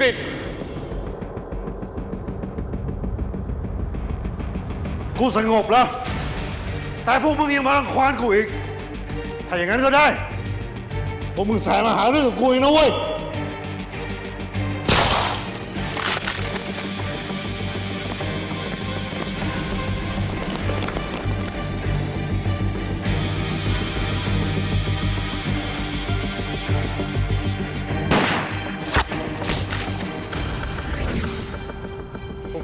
กฤษกูสงบแล้ว แต่พวกมึงยังมาลังควานกูอีก ถ้าอย่างนั้นก็ได้ พวกมึงแสมาหาเรื่องกับกูอีกนะเว้ย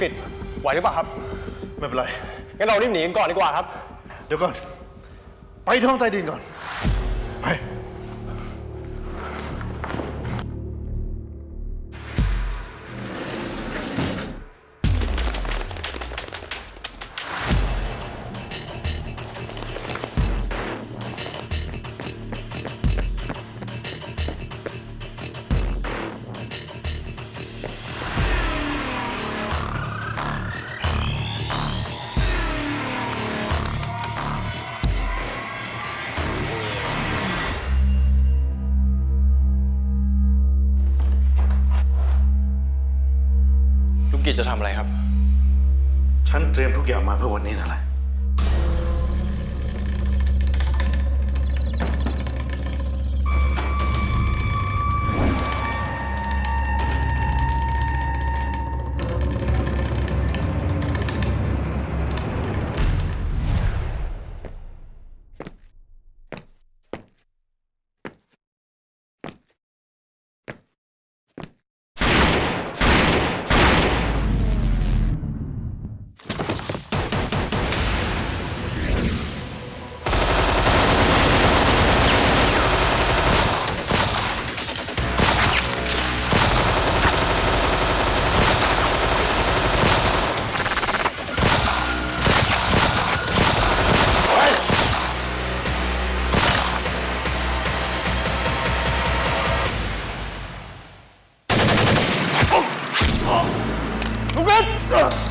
กฤษไหวหรือเปล่าครับ ไม่เป็นไร งั้นเรารีบหนีกันก่อนดีกว่าครับ เดี๋ยวก่อน ไปท้องใต้ดินก่อน กิจจะทำอะไรครับ ฉันเตรียมทุกอย่างมาเพื่อวันนี้นั่นแหละ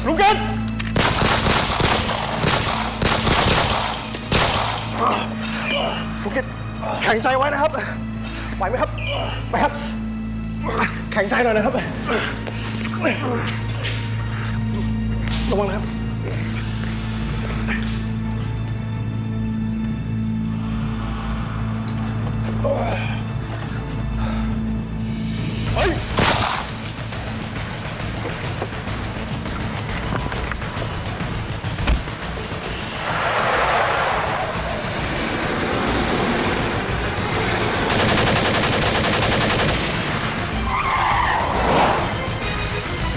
ลุงกิจลุงกิจแข็งใจไว้นะครับ ไหวไหมครับ ไปครับ แข็งใจหน่อยนะครับ ระวังนะครับ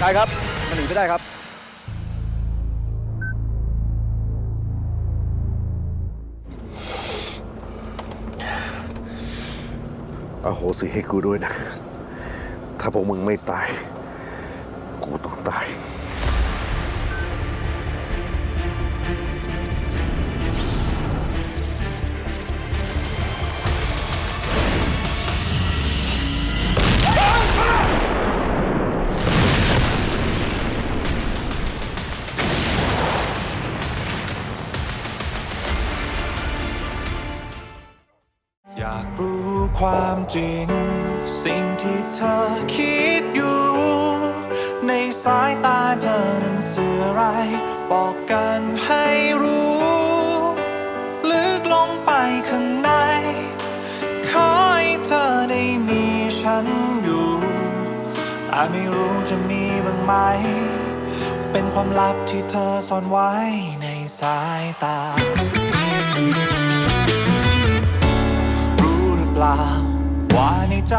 ได้ครับมันหนีไม่ได้ครับ อโหสิให้กูด้วยนะ ถ้าพวกมึงไม่ตาย กูต้องตาย ความจริง สิ่งที่เธอคิดอยู่ ในสายตาเธอนั้นสื่ออะไร บอกกันให้รู้ ลึกลงไปข้างใน ขอให้เธอได้มีฉันอยู่แต่ไม่รู้จะมีบ้างไหม เป็นความลับที่เธอซ่อนไว้ในสายตา เปล่าว่าในใจ